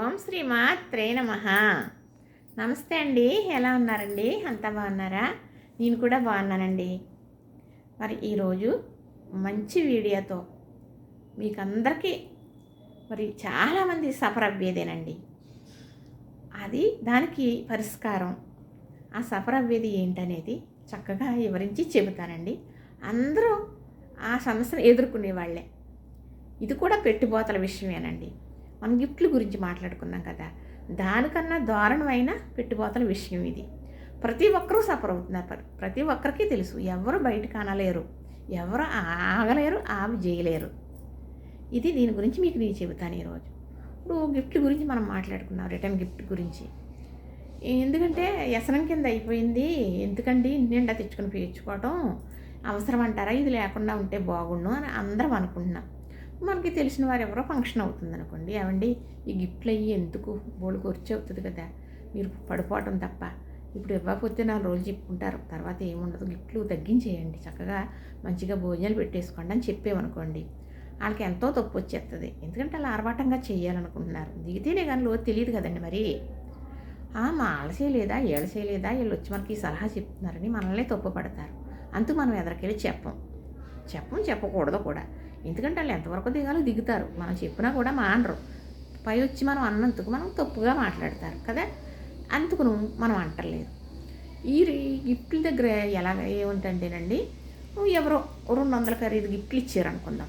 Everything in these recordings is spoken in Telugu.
ఓం శ్రీ మాత్రే నమ. నమస్తే అండి ఎలా ఉన్నారండి? అంతా బాగున్నారా? నేను కూడా బాగున్నానండి. మరి ఈరోజు మంచి వీడియోతో మీకు అందరికీ మరి చాలామంది సఫర్ అవ్వేదేనండి అది దానికి పరిష్కారం. ఆ సఫర్ అవ్వేది ఏంటనేది చక్కగా వివరించి చెబుతానండి. అందరూ ఆ సమస్యను ఎదుర్కొనే వాళ్ళే ఇది కూడా పెట్టుబోతల విషయమేనండి. మనం గిఫ్ట్ల గురించి మాట్లాడుకున్నాం కదా. దానికన్నా దారుణమైన పెట్టుబోతల విషయం ఇది. ప్రతి ఒక్కరూ సఫర్ అవుతున్నారు ప్రతి ఒక్కరికి తెలుసు. ఎవరు బయట కానలేరు ఎవరు ఆగలేరు ఆవి చేయలేరు. ఇది దీని గురించి మీకు నేను చెబుతాను ఈరోజు ఇప్పుడు గిఫ్ట్ గురించి మనం మాట్లాడుకున్నాం రిటర్న్ గిఫ్ట్ గురించి. ఎందుకంటే వ్యసనం కింద అయిపోయింది. ఎందుకండి నిండా తెచ్చుకొని పేర్చుకోవటం? అవసరం అంటారా ఇది లేకుండా ఉంటే బాగుండు అని అందరం అనుకుంటున్నాం. మనకి తెలిసిన వారు ఎవరో ఫంక్షన్ అవుతుంది అనుకోండి. ఏమండి? ఈ గిఫ్ట్లు అయ్యి ఎందుకు బోళ్ళు ఖర్చు అవుతుంది కదా? మీరు పడిపోవటం తప్ప. ఇప్పుడు ఇవ్వకపోతే నాలుగు రోజులు చెప్పుకుంటారు. తర్వాత ఏముండదు? గిఫ్ట్లు తగ్గించేయండి. చక్కగా మంచిగా భోజనాలు పెట్టేసుకోండి అని చెప్పేమనుకోండి. వాళ్ళకి ఎంతో తప్పు వచ్చేస్తుంది ఎందుకంటే అలా ఆర్భాటంగా చేయాలనుకుంటున్నారు. దిగితేనే కానీ లోతు తెలియదు కదండి మరి. మా ఆలసేయలేదా చేయలేదా? ఏళ్ళ చేయలేదా? వీళ్ళు వచ్చి మనకి సలహా చెప్తున్నారని మనల్నే తప్పు పడతారు అంతూ మనం ఎదరికెళ్ళి చెప్పం. చెప్పం చెప్పకూడదు కూడా. ఎందుకంటే వాళ్ళు ఎంతవరకు దిగాలో దిగుతారు. మనం చెప్పినా కూడా మానరు పై వచ్చి మనం అన్నందుకు మనం తప్పుగా మాట్లాడతారు కదా? అందుకును మనం అంటలేదు ఈ గిఫ్ట్ల దగ్గర ఎలాగ ఏముంటుంటేనండి ఎవరో రెండు వందల ఖరీదు గిఫ్ట్లు ఇచ్చారు అనుకుందాం.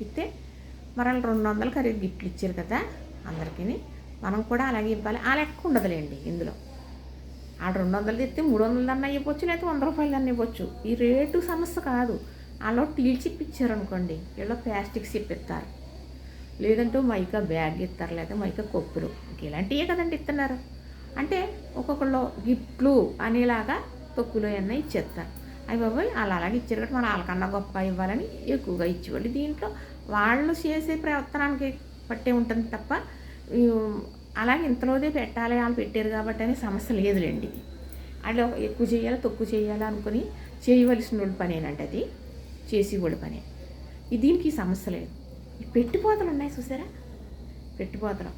ఇస్తే మరలా రెండు వందల ఖరీదు గిఫ్ట్లు ఇచ్చారు కదా అందరికీ మనం కూడా అలాగే ఇవ్వాలి. ఆ లెక్క ఉండదులేండి ఇందులో. ఆ రెండు వందలు తెస్తే మూడు వందల దాన్ని ఇవ్వచ్చు లేకపోతే వంద రూపాయలు దాన్ని ఇవ్వచ్చు. ఈ రేటు సమస్య కాదు. వాళ్ళు టీల్ చిప్ అనుకోండి వీళ్ళు ప్లాస్టిక్స్ ఇప్పిస్తారు లేదంటే మైకా బ్యాగ్ ఇస్తారు లేదా మైకా కొప్పులు. ఇలాంటివే కదండి ఇస్తున్నారు అంటే ఒక్కొక్కళ్ళు గిఫ్ట్లు అనేలాగా తొక్కులు అన్న ఇచ్చేస్తారు. అవి బాబాయ్ వాళ్ళు అలాగే ఇచ్చారు కాబట్టి మనం వాళ్ళకన్నా గొప్ప ఇవ్వాలని ఎక్కువగా ఇచ్చేవాళ్ళు. దీంట్లో వాళ్ళు చేసే ప్రవర్తనానికి పట్టే ఉంటుంది తప్ప అలాగే ఇంతలోదే పెట్టాలి వాళ్ళు పెట్టారు కాబట్టి అనే సమస్య లేదులేండి. వాళ్ళు ఎక్కువ చేయాలి తక్కువ చేయాలి అనుకుని చేయవలసిన వాళ్ళ పనేనండి అది. చేసి పని. ఈ దీనికి సమస్య లేదు. ఈ పెట్టుపోతలు ఉన్నాయి చూసారా? పెట్టుపోతలు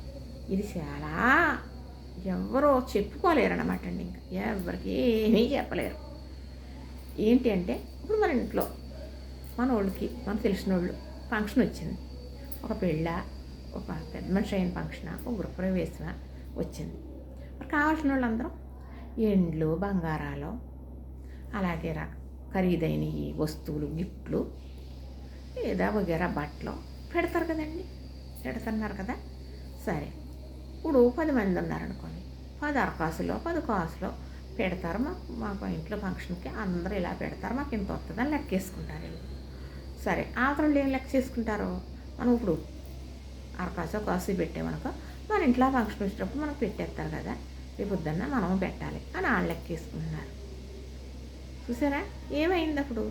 ఇది చాలా ఎవరో చెప్పుకోలేరు అన్నమాట అండి ఇంకా. ఎవరికి ఏమీ చెప్పలేరు. ఏంటి అంటే ఇప్పుడు మన ఇంట్లో మన వాళ్ళకి మన తెలిసిన వాళ్ళు ఫంక్షన్ వచ్చింది. ఒక పెళ్ళ ఒక పెద్ద మనిషి అయిన ఫంక్షన్ ఒక గృహప్రవేశం వచ్చింది. మరి కావాల్సిన వాళ్ళందరూ ఎండ్లు బంగారాలు అలాగే రక ఖరీదైన ఈ వస్తువులు గిఫ్ట్లు. లేదా వగేరా బట్టలు పెడతారు కదండి. పెడుతున్నారు కదా. సరే. ఇప్పుడు పది మంది ఉన్నారనుకోండి. పది అరకాసులో పది కాసులో పెడతారు. మాకు మాకు ఇంట్లో ఫంక్షన్కి అందరూ ఇలా పెడతారు. మాకు ఇంత వస్తుందని లెక్క వేసుకుంటారు సరే. ఆతరులు ఏం లెక్క చేసుకుంటారు మనం ఇప్పుడు అరకాసో కాసు పెట్టామనుకో మన ఇంట్లో ఫంక్షన్ వచ్చినప్పుడు మనకు పెట్టేస్తారు కదా. రేపు పొద్దున్న మనం పెట్టాలి అని వాళ్ళు లెక్క వేసుకుంటున్నారు చూసారా? ఏమైంది అప్పుడు?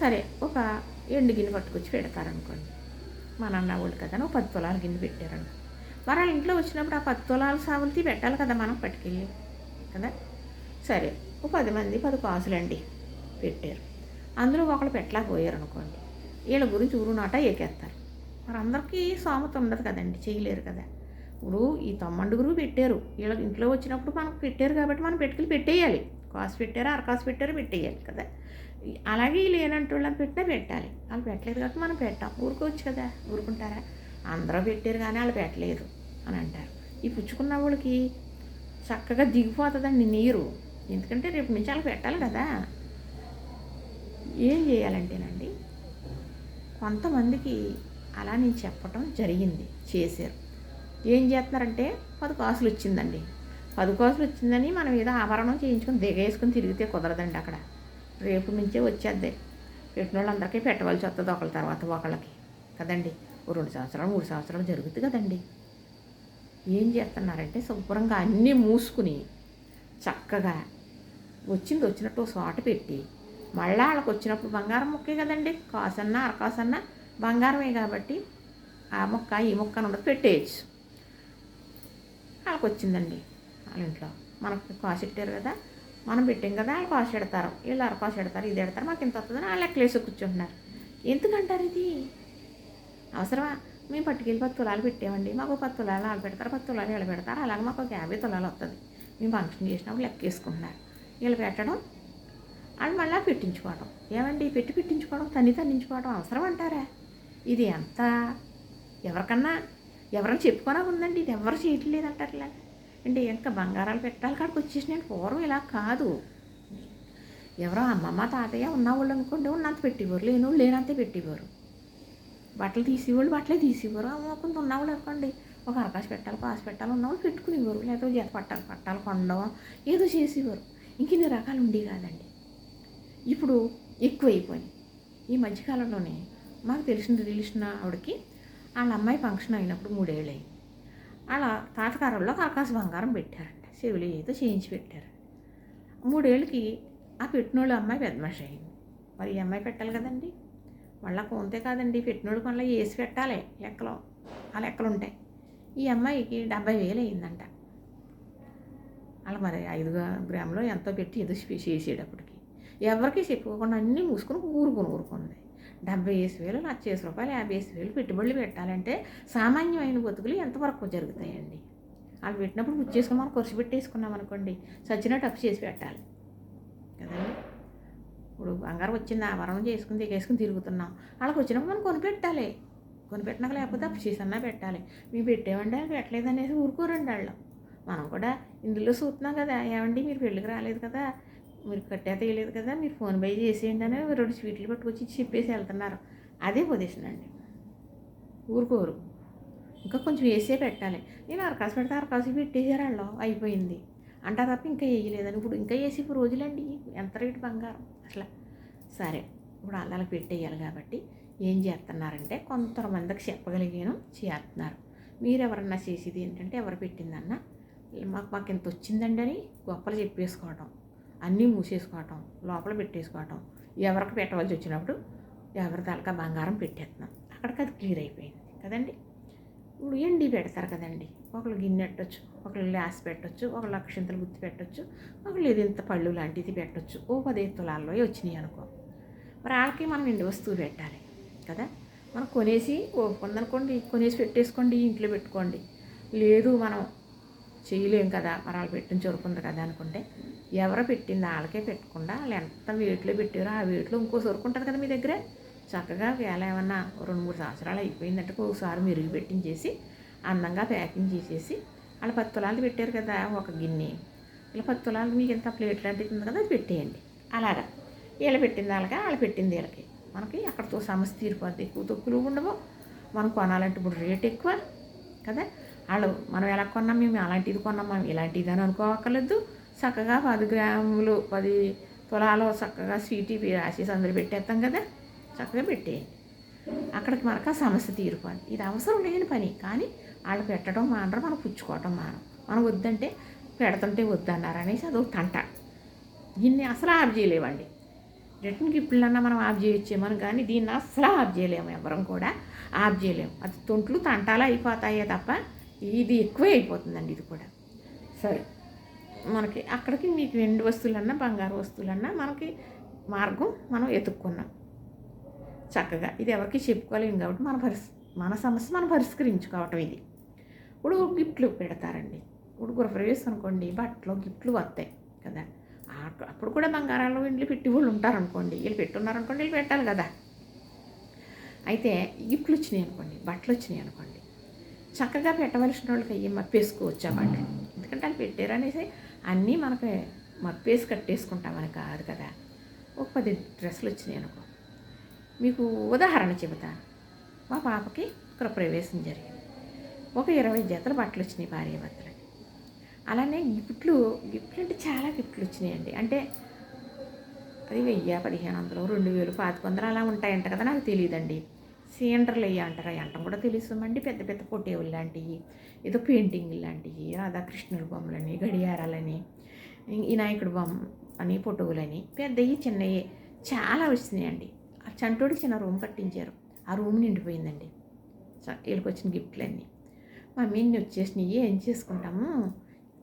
సరే ఒక ఎండు గిన్నె పట్టుకొచ్చి పెడతారనుకోండి. మా నాన్న వాళ్ళు కదా నువ్వు పది తులాల గిన్నె పెట్టారండి మరి వాళ్ళ ఇంట్లో వచ్చినప్పుడు ఆ పది తులాల సాగులతీ పెట్టాలి కదా మనం పట్టుకెళ్ళి కదా? సరే ఓ పది మంది పది కాసులండి పెట్టారు. అందులో ఒకళ్ళు పెట్టలేకపోయారు అనుకోండి వీళ్ళ గురించి ఊరునాట ఏకేస్తారు. మరి అందరికీ సోమత ఉండదు కదండి చేయలేరు కదా? ఇప్పుడు ఈ తమ్మండుగురు పెట్టారు. వీళ్ళ ఇంట్లో వచ్చినప్పుడు మనకు పెట్టారు కాబట్టి మనం పెట్టుకెళ్ళి పెట్టేయాలి. కాసు పెట్టారు అరకాసు పెట్టారు పెట్టేయాలి కదా. అలాగే లేనంటే వాళ్ళని పెట్టినా పెట్టాలి. వాళ్ళు పెట్టలేదు కాబట్టి మనం పెట్టాం. ఊరుకోవచ్చు కదా. ఊరుకుంటారా? అందరూ పెట్టారు కానీ వాళ్ళు పెట్టలేదు అని అంటారు. ఈ పుచ్చుకున్న వాళ్ళకి చక్కగా దిగిపోతుందండి నీరు. ఎందుకంటే రేపు నుంచి వాళ్ళకి పెట్టాలి కదా. ఏం చేయాలంటేనండి కొంతమందికి అలా నేను చెప్పటం జరిగింది చేశారు. ఏం చేస్తున్నారంటే పది కాసులు వచ్చిందండి. పది వచ్చిందని మనం ఏదో ఆభరణం చేయించుకొని దిగేసుకొని తిరిగితే కుదరదండి అక్కడ. రేపు నుంచే వచ్చేద్ది. పెట్టిన వాళ్ళందరికీ పెట్టవలసి వస్తుంది ఒకళ్ళ తర్వాత ఒకళ్ళకి. కదండి? ఓ రెండు సంవత్సరాలు మూడు సంవత్సరాలు జరుగుతుంది కదండి. ఏం చేస్తున్నారంటే శుభ్రంగా అన్నీ మూసుకుని చక్కగా వచ్చింది వచ్చినట్టు సోట చోట పెట్టి మళ్ళీ వాళ్ళకి వచ్చినప్పుడు బంగారం ముక్కే కదండి. కాసన్నా అరకాసన్నా బంగారమే కాబట్టి ఆ మొక్క ఈ మొక్క ఉండదు పెట్టేయచ్చు. వాళ్ళకి వచ్చిందండి. వాళ్ళ ఇంట్లో. మనకి కాసు పెట్టారు కదా మనం పెట్టాం కదా వాళ్ళు కాసు పెడతారు. వీళ్ళు అరకాసు పెడతారు? ఇది పెడతారు. మాకు ఇంత వస్తుందని వాళ్ళు ఎక్కలేసి కూర్చుంటున్నారు. ఎందుకంటారు ఇది? అవసరమా? మేము పట్టుకెళ్ళి పది తులాలు పెట్టామండి. మాకు పది తులాలు వాళ్ళు పెడతారు పది తులాలు వీళ్ళు పెడతారు. అలాగే మాకు ఒక యాభై తులాలు వస్తుంది మేము ఫంక్షన్ చేసినప్పుడు లెక్కేసుకుంటున్నారు వీళ్ళు పెట్టడం వాళ్ళు మళ్ళీ పెట్టించుకోవడం ఏమండి? పెట్టి పెట్టించుకోవడం తన్ని తన్నించుకోవడం అవసరం అంటారా? ఇది ఎంత? ఎవరికన్నా ఎవరైనా చెప్పుకోనా ఉందండి. ఇది ఎవరు చేయట్లేదు అంటారులా అంటే ఇంకా బంగారాలు పెట్టాలి కాడికి వచ్చేసినాయి పూర్వం ఇలా కాదు. ఎవరో అమ్మమ్మ తాతయ్య ఉన్నవాళ్ళు అనుకోండి ఉన్నంత పెట్టేవారు లేని లేనంతే పెట్టేవారు. బట్టలు తీసేవాళ్ళు బట్టలే తీసేవారు. అమ్మ కొంత ఉన్నవాళ్ళు అనుకోండి ఒక అరకాశ పెట్టాలి పాస్ పెట్టాలి ఉన్నవాళ్ళు పెట్టుకునేవారు. లేదా జత పట్టాలి పట్టాలి కొండం ఏదో చేసేవారు. ఇంక ఇన్ని రకాలు ఉండే కాదండి. ఇప్పుడు ఎక్కువైపోయినాయి. ఈ మధ్యకాలంలోనే మాకు తెలిసిన రిలేషన్ ఆవిడకి వాళ్ళ అమ్మాయి ఫంక్షన్ అయినప్పుడు మూడేళ్ళు అయింది అలా తాటకారంలో ఆకాశ బంగారం పెట్టారంట. చెవులు ఏదో చేయించి పెట్టారు. మూడేళ్ళకి ఆ పెట్టినోళ్ళు అమ్మాయి పెద్ద మనిషి అయింది. మరి ఈ అమ్మాయి పెట్టాలి కదండి? మళ్ళీ కొంతే కాదండి. పెట్టినోళ్ళకి మళ్ళీ వేసి పెట్టాలి లెక్కలో. ఆ లెక్కలు ఉంటాయి ఈ అమ్మాయికి డెబ్బై వేలు అయిందంట. అలా మరి ఐదు గ్రాములో ఎంతో పెట్టి ఏదో చేసేటప్పటికి. ఎవరికి చెప్పుకోకుండా అన్నీ మూసుకొని ఊరుకొని ఊరుకుంది డెబ్బై వేసి వేలు లక్ష వేసి రూపాయలు యాభై వేసి వేలు పెట్టుబడులు పెట్టాలంటే సామాన్యమైన బతుకులు ఎంతవరకు జరుగుతాయండి? వాళ్ళు పెట్టినప్పుడు బుక్ చేసుకుని మనం ఖర్చు పెట్టేసుకున్నాం అనుకోండి సచ్చినట్టు అప్పు చేసి పెట్టాలి. కదండి? ఇప్పుడు బంగారం వచ్చింది ఆవరణం చేసుకుని దిగేసుకుని తిరుగుతున్నాం. వాళ్ళకి వచ్చినప్పుడు మనం కొనిపెట్టాలి. కొనిపెట్టినాక లేకపోతే అప్పు చేసన్నా పెట్టాలి. మేము పెట్టేవండి అది పెట్టలేదు అనేసి ఊరుకోరండి వాళ్ళు. మనం కూడా ఇందులో చూస్తున్నాం కదా ఏమండి మీరు పెళ్ళికి రాలేదు కదా మీరు కట్టా తీయలేదు కదా మీరు ఫోన్ పే చేసేయండి అని రెండు స్వీట్లు పట్టుకొచ్చి చెప్పేసి వెళ్తున్నారు. అదే పొజిషన్ అండి. ఊరుకోరు. ఇంకా కొంచెం వేసే పెట్టాలి. నేను అరకాసు పెడితే అరకాసు పెట్టేసారు వాళ్ళు అయిపోయింది. అంటా తప్ప ఇంకా వేయలేదని. ఇప్పుడు ఇంకా వేసి ఇప్పుడు రోజులండి. ఎంత రేటు బంగారం? అసలు సరే ఇప్పుడు అల్లాలకు పెట్టేయాలి కాబట్టి ఏం చేస్తున్నారంటే కొంతమందికి చెప్పగలిగాను చేస్తున్నారు. మీరు ఎవరన్నా చేసేది ఏంటంటే ఎవరు పెట్టిందన్నా మాకు మాకు ఇంత వచ్చిందండి అని గొప్పలు చెప్పేసుకోవడం అన్నీ మూసేసుకోవటం లోపల పెట్టేసుకోవటం ఎవరికి పెట్టవలసి వచ్చినప్పుడు ఎవరి తలక బంగారం పెట్టేస్తున్నాం. అక్కడికి అది క్లియర్ అయిపోయింది కదండి. ఇప్పుడు ఎండి పెడతారు కదండి. ఒకళ్ళు గిన్నె పెట్టచ్చు ఒకళ్ళు గ్లాస్ పెట్టచ్చు ఒకళ్ళు అక్షంతలు గుర్తు పెట్టచ్చు ఒకళ్ళు ఏది పళ్ళు లాంటిది పెట్టచ్చు. ఓ పదిహేను తులాల్లో వచ్చినాయి అనుకో. మరి వాళ్ళకి మనం ఎండి వస్తువు పెట్టాలి కదా. మనం కొనేసి ఓపుకుందనుకోండి కొనేసి పెట్టేసుకోండి ఇంట్లో పెట్టుకోండి. లేదు మనం చేయలేం కదా మరి వాళ్ళు పెట్టిన చొరుకుంది కదా అనుకుంటే ఎవరు పెట్టింది వాళ్ళకే పెట్టకుండా వాళ్ళు ఎంత వేట్లో పెట్టారో ఆ వేట్లో ఇంకో సరుకు ఉంటుంది కదా మీ దగ్గర. చక్కగా వేళ ఏమన్నా రెండు మూడు సంవత్సరాలు అయిపోయిందంటే ఒకసారి మెరుగు పెట్టించేసి అందంగా ప్యాకింగ్ చేసేసి వాళ్ళ పది తులాలు పెట్టారు కదా ఒక గిన్నె. ఇలా పది తులాలు మీకు ఎంత ప్లేట్ లాంటిది ఉంది కదా అది పెట్టేయండి. అలాగా. వీళ్ళు పెట్టింది వాళ్ళకి వాళ్ళు పెట్టింది వీళ్ళకి. మనకి అక్కడతో సమస్య తీరిపోద్ది. ఎక్కువ తొక్కులు ఉండవు. మనం కొనాలంటే ఇప్పుడు రేట్ ఎక్కువ కదా. వాళ్ళు మనం ఎలా కొన్నాం మేము అలాంటిది కొన్నాం మనం ఇలాంటిది అని అనుకోవక్కర్లేదు. చక్కగా పది గ్రాములు పది తులాలు చక్కగా స్వీట్ ఇవి రాసేసి అందరు పెట్టేస్తాం కదా. చక్కగా పెట్టేయండి. అక్కడికి మనకు ఆ సమస్య తీరిపోయింది ఇది అవసరం లేని పని. కానీ వాళ్ళు పెట్టడం మానరు మనం పుచ్చుకోవటం మానం మనం వద్దంటే పెడుతుంటే వద్దన్నారు అనేసి అది ఒక తంట. దీన్ని అసలు ఆఫ్ చేయలేవండి రిటర్న్ గిఫ్ట్లన్నా మనం ఆఫ్ చేయొచ్చేమని కానీ దీన్ని అసలు ఆఫ్ చేయలేము. ఎవరం కూడా ఆఫ్ చేయలేము. అది తొంట్లు తంటాలు అయిపోతాయే తప్ప ఇది ఎక్కువే అయిపోతుందండి ఇది కూడా. సరే మనకి అక్కడికి మీకు వెండి వస్తువులన్నా బంగారు వస్తువులన్నా మనకి మార్గం మనం ఎతుక్కున్నాం. చక్కగా ఇది ఎవరికి చెప్పుకోలేము కాబట్టి మన పరిస్ మన సమస్య మనం పరిష్కరించుకోవటం ఇది. ఇప్పుడు గిఫ్ట్లు పెడతారండి. ఇప్పుడు గృహప్రవేశం అనుకోండి బట్టలు గిఫ్ట్లు వస్తాయి కదా. అప్పుడు కూడా బంగారాలు ఇండ్లు పెట్టి వాళ్ళు ఉంటారనుకోండి. వీళ్ళు పెట్టున్నారనుకోండి వీళ్ళు పెట్టాలి కదా. అయితే గిఫ్ట్లు వచ్చినాయి అనుకోండి బట్టలు వచ్చినాయి అనుకోండి చక్కగా పెట్టవలసిన వాళ్ళకి అయ్యి మప్పేసుకోవచ్చు అన్నమాట ఎందుకంటే వాళ్ళు పెట్టారు అనేసి అన్నీ మనకి మప్పేసి కట్టేసుకుంటామని కాదు కదా. ఒక పది డ్రెస్సులు వచ్చినాయి అనుకో. మీకు ఉదాహరణ చెబుతాను మా పాపకి గృహప్రవేశం జరిగింది. ఒక ఇరవై జతలు బట్టలు వచ్చినాయి భార్య భర్తలకి. అలానే గిఫ్ట్లు గిఫ్ట్లు అంటే చాలా గిఫ్ట్లు వచ్చినాయండి. అంటే అది వెయ్యి పదిహేను వందలు రెండు వేలు పాతిక వందలు అలా ఉంటాయంట కదా నాకు తెలియదండి సీనర్లు అయ్యి అవి అంటాం. కూడా తెలుస్తుందండి పెద్ద పెద్ద పొట్టేవులు లాంటివి ఏదో పెయింటింగ్ లాంటివి రాధాకృష్ణుల బొమ్మలని గడియారాలని వినాయకుడు బొమ్మ అని పొటవులని పెద్దవి చిన్నవి చాలా వచ్చినాయండి. ఆ చంటోడికి చిన్న రూమ్ కట్టించారు. ఆ రూమ్ నిండిపోయిందండి. వీళ్ళకి వచ్చిన గిఫ్ట్లన్నీ. మమ్మీ ఇన్ని వచ్చేసినాయి. ఏం చేసుకుంటాము?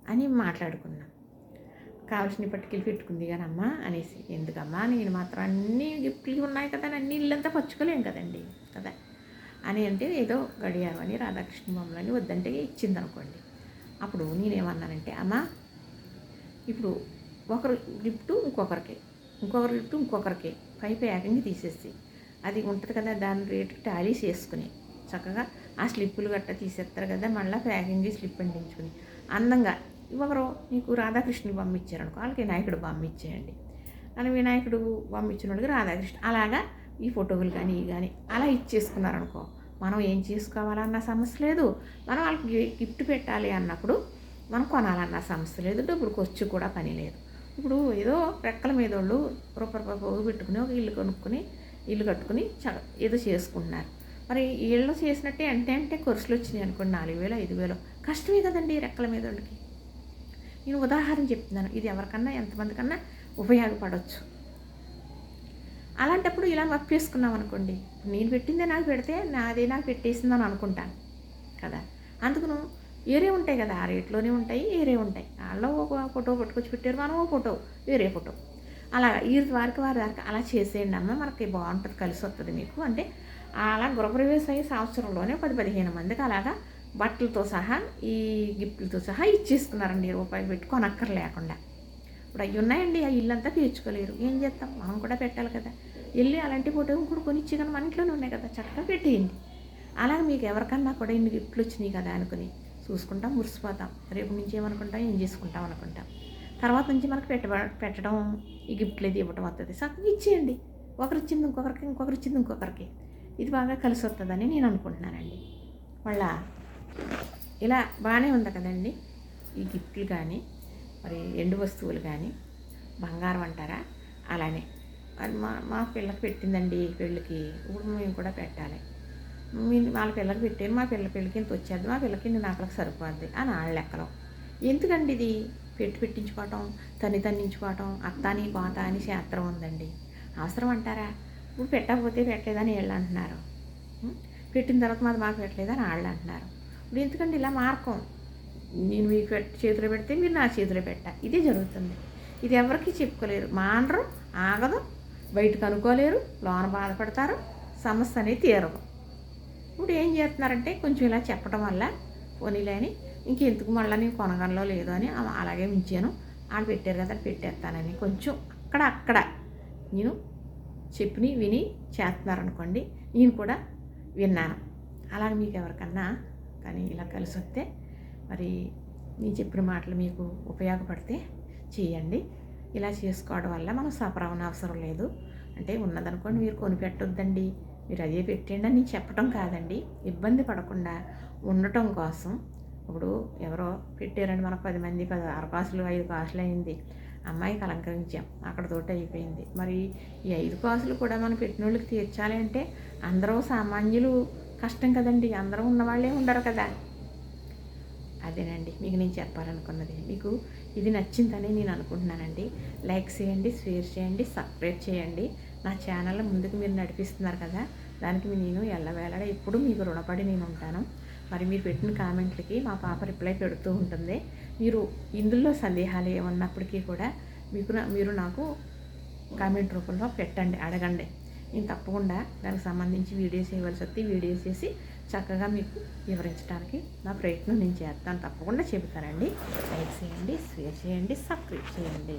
అని మాట్లాడుకున్నాం. కావాల్సిన పట్టుకెళ్ళి పెట్టుకుంది కానమ్మా అనేసి ఎందుకమ్మా? నేను మాత్రం అన్ని గిఫ్ట్లు ఉన్నాయి కదా అని అన్ని ఇల్లంతా పచ్చుకోలేం కదండి. కదా అని అంటే ఏదో గడియారం అని రాధాకృష్ణ బొమ్మలు అని వద్దంటే ఇచ్చింది అనుకోండి అప్పుడు నేనేమన్నానంటే అమ్మ ఇప్పుడు ఒకరు గిఫ్ట్ ఇంకొకరికి ఇంకొకరి గిఫ్ట్ ఇంకొకరికి పై ప్యాకింగ్ తీసేసి అది ఉంటుంది కదా దాని రేటు టాలీ చేసుకుని చక్కగా ఆ స్లిప్పులు గట్టా తీసేస్తారు కదా మళ్ళీ ప్యాకింగ్ స్లిప్ అంటించుకుని. అందంగా ఒకరు నీకు రాధాకృష్ణ బొమ్మ ఇచ్చారనుకో వాళ్ళకి వినాయకుడు బొమ్మ ఇచ్చేయండి అని వినాయకుడు బొమ్మ ఇచ్చిన వాళ్ళకి రాధాకృష్ణ అలాగా ఈ ఫోటోలు కానీ ఇవి కానీ అలా ఇచ్చేసుకున్నారనుకో మనం ఏం చేసుకోవాలన్న సమస్య లేదు. మనం వాళ్ళకి గిఫ్ట్ పెట్టాలి అన్నప్పుడు మనం కొనాలన్న సమస్య లేదు. డబ్బులు ఖర్చు కూడా పని లేదు. ఇప్పుడు ఏదో రెక్కల మీద వాళ్ళు రూపాయి రూపాయి పోగు పెట్టుకుని ఒక ఇల్లు కొనుక్కొని ఇల్లు కట్టుకుని చ ఏదో చేసుకుంటున్నారు. మరి ఇళ్ళు చేసినట్టే అంటే అంటే ఖర్చులు వచ్చినాయి అనుకోండి. నాలుగు వేలు ఐదు వేలు కష్టమే కదండి రెక్కల మీద వాళ్ళకి. నేను ఉదాహరణ చెప్తున్నాను. ఇది ఎవరికన్నా ఎంతమంది కన్నా ఉపయోగపడవచ్చు అలాంటప్పుడు ఇలా మప్పేసుకున్నాం అనుకోండి. నేను పెట్టిందే నాకు పెడితే నాదే నాకు పెట్టేసిందని అనుకుంటాను కదా. అందుకును వేరే ఉంటాయి కదా. ఆ రేట్లోనే ఉంటాయి వేరే ఉంటాయి. వాళ్ళు ఒక ఫోటో పట్టుకొచ్చి పెట్టారు మనం ఒక ఫోటో వేరే ఫోటో. అలా ఈ వారికి వారి వారికి అలా చేసేయండి అమ్మ. మనకి బాగుంటుంది కలిసి వస్తుంది మీకు. అంటే అలా గృహప్రవేశం అయ్యే సంవత్సరంలోనే పది పదిహేను మందికి అలాగా బట్టలతో సహా ఈ గిఫ్ట్లతో సహా ఇచ్చేసుకున్నారండి. రూపాయలు పెట్టి కొనక్కర్లేకుండా. ఇప్పుడు అవి ఉన్నాయండి ఆ ఇల్లు అంతా తీర్చుకోలేరు ఏం చేస్తాం? మనం కూడా పెట్టాలి కదా. వెళ్ళి అలాంటి ఫోటో ఇంకోటి కొనిచ్చి కానీ మన ఇంట్లోనే ఉన్నాయి కదా చక్కగా పెట్టేయండి. అలాగే మీకు ఎవరికన్నా కూడా ఇన్ని గిఫ్ట్లు వచ్చినాయి కదా అనుకుని చూసుకుంటాం మురిసిపోతాం. రేపు నుంచి ఏమనుకుంటాం ఏం చేసుకుంటాం అనుకుంటాం. తర్వాత నుంచి మనకు పెట్ట పెట్టడం ఈ గిఫ్ట్లు ఏది ఇవ్వడం వస్తుంది చక్కగా ఇచ్చేయండి. ఒకరు ఇచ్చింది ఇంకొకరికి ఇంకొకరు ఇచ్చింది ఇంకొకరికి. ఇది బాగా కలిసి వస్తుందని నేను అనుకుంటున్నానండి. మళ్ళా ఇలా బాగానే ఉంది కదండి. ఈ గిఫ్ట్లు కానీ మరి ఎండు వస్తువులు కానీ బంగారం అంటారా అలానే అది మా మా పిల్లకి పెట్టిందండి పెళ్ళికి. ఇప్పుడు మేము కూడా పెట్టాలి. వాళ్ళ పిల్లకి పెట్టాను మా పిల్ల పెళ్ళికి ఇంత వచ్చేది. మా పిల్లకి ఇన్ని నాకులకు సరిపోద్ది అని వాళ్ళ లెక్కలో. ఎందుకండి ఇది? పెట్టి పెట్టించుకోవటం తని తన్నించుకోవటం అత్తాని పాత అని శాస్త్రం ఉందండి. అవసరం అంటారా? ఇప్పుడు పెట్టకపోతే పెట్టలేదని వీళ్ళు అంటున్నారు. పెట్టిన తర్వాత మాది మాకు పెట్టలేదని వాళ్ళు అంటున్నారు. ఇప్పుడు ఎందుకండి ఇలా మార్కం నేను మీకు చేతిలో పెడితే మీరు నా చేతిలో పెట్ట ఇదే జరుగుతుంది. ఇది ఎవరికి చెప్పుకోలేరు. మానరు ఆగదు బయట కనుక్కోలేరు లోన బాధపడతారు సమస్య అనేది తీరదు ఇప్పుడు ఏం చేస్తున్నారంటే కొంచెం ఇలా చెప్పడం వల్ల పోనీలేని ఇంకెందుకు మళ్ళీ నేను కొనగలలో లేదు అని అలాగే ఉంచాను. వాళ్ళు పెట్టారు కదా పెట్టేస్తానని కొంచెం అక్కడ అక్కడ నేను చెప్పిని విని చేస్తున్నారనుకోండి నేను కూడా విన్నాను. అలాగే మీకు ఎవరికన్నా కానీ ఇలా కలిసి వస్తే మరి నేను చెప్పిన మాటలు మీకు ఉపయోగపడితే చేయండి. ఇలా చేసుకోవడం వల్ల మనం సఫర్ అవసరం లేదు. అంటే ఉన్నదనుకోండి మీరు కొనిపెట్టొద్దండి. మీరు అదే పెట్టండి అని నేను చెప్పడం కాదండి. ఇబ్బంది పడకుండా ఉండటం కోసం ఇప్పుడు ఎవరో పెట్టారండి మనకు పది మంది పది ఆరు కాసులు ఐదు కాసులు అయింది. అమ్మాయికి అలంకరించాం. అక్కడతోటి అయిపోయింది. మరి ఈ ఐదు కాసులు కూడా మనం పెట్టిన వాళ్ళకి తీర్చాలి అంటే అందరూ సామాన్యులు కష్టం కదండి. అందరూ ఉన్నవాళ్ళే ఉండరు కదా. అదేనండి. మీకు నేను చెప్పాలనుకున్నది. మీకు ఇది నచ్చిందని నేను అనుకుంటున్నానండి. లైక్ చేయండి షేర్ చేయండి సబ్స్క్రైబ్ చేయండి. నా ఛానల్ ముందుకు మీరు నడిపిస్తున్నారు కదా దానికి నేను ఎల్లవేళ ఎప్పుడు మీకు రుణపడి నేను ఉంటాను. మరి మీరు పెట్టిన కామెంట్లకి మా పాప రిప్లై పెడుతూ ఉంటుంది. మీరు ఇందులో సందేహాలు ఏమన్నప్పటికీ కూడా మీకు మీరు నాకు కామెంట్ రూపంలో పెట్టండి అడగండి. నేను తప్పకుండా దానికి సంబంధించి వీడియోస్ చేయవలసి వస్తే వీడియోస్ చేసి చక్కగా మీకు వివరించడానికి నా ప్రయత్నం నేను చేస్తాను. తప్పకుండా చెబుతానండి. లైక్ చేయండి షేర్ చేయండి సబ్స్క్రైబ్ చేయండి.